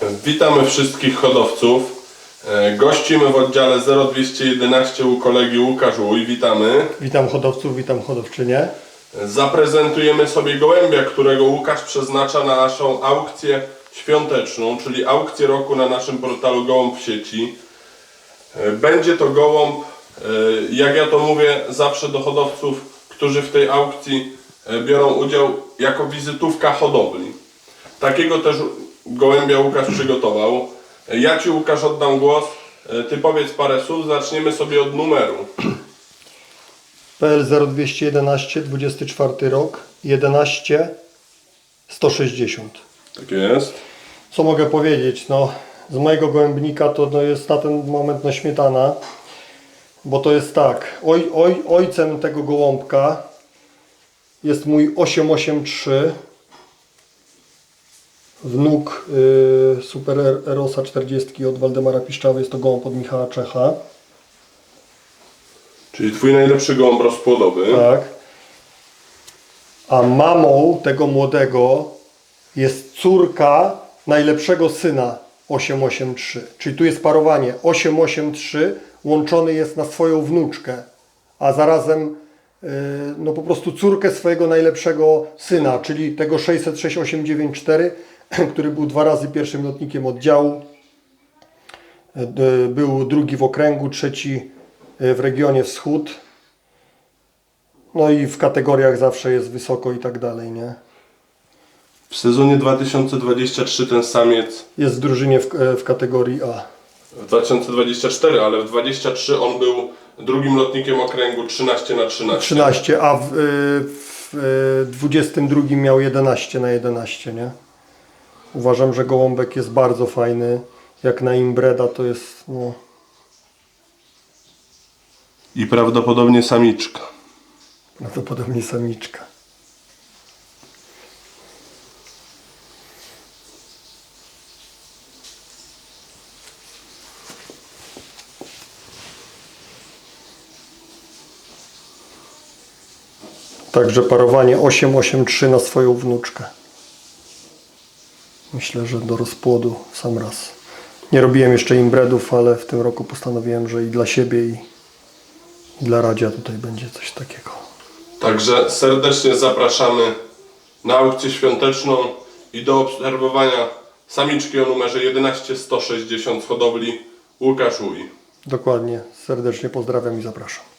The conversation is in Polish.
Witamy wszystkich hodowców. E, Gościmy w oddziale 0211 u kolegi Łukasz Łuj. Witamy. Witam hodowców, witam hodowczynię. Zaprezentujemy sobie gołębia, którego Łukasz przeznacza na naszą aukcję świąteczną, czyli aukcję roku na naszym portalu Gołąb w sieci. E, Będzie to gołąb, e, jak ja to mówię zawsze do hodowców, którzy w tej aukcji biorą udział jako wizytówka hodowli. Takiego też gołębia Łukasz przygotował. Ja Ci Łukasz oddam głos. E, Ty powiedz parę słów, zaczniemy sobie od numeru. PL 0211, 24 rok, 11 160. Tak jest. Co mogę powiedzieć? No, z mojego gołębnika to no, jest na ten moment no, śmietana, bo to jest tak. Oj, oj, ojcem tego gołąbka jest mój 883 wnuk y, Super Erosa 40 od Waldemara Piszczawy. Jest to gołąb od Michała Czecha. Czyli Twój najlepszy gołąb rozpłodowy. Tak. A mamą tego młodego jest córka najlepszego syna 883. Czyli tu jest parowanie 883 łączony jest na swoją wnuczkę, a zarazem yy, no po prostu córkę swojego najlepszego syna, czyli tego 606894, który był dwa razy pierwszym lotnikiem oddziału. Yy, Był drugi w okręgu, trzeci yy, w regionie wschód. No i w kategoriach zawsze jest wysoko i tak dalej, nie? W sezonie 2023 ten samiec, Jest w drużynie w, e, w kategorii A. w 2024, ale w 23 on był drugim lotnikiem okręgu 13 na 13. 13, a w, e, w e, 22 miał 11 na 11, nie? Uważam, że gołąbek jest bardzo fajny. Jak na imbreda to jest, no, I prawdopodobnie samiczka. prawdopodobnie samiczka. Także parowanie 883 na swoją wnuczkę. Myślę, że do rozpłodu w sam raz. Nie robiłem jeszcze imbredów, ale w tym roku postanowiłem, że i dla siebie, i, i dla Radzia tutaj będzie coś takiego. Także serdecznie zapraszamy na aukcję świąteczną i do obserwowania samiczki o numerze 11160 z hodowli Łukasz Łuj. Dokładnie. Serdecznie pozdrawiam i zapraszam.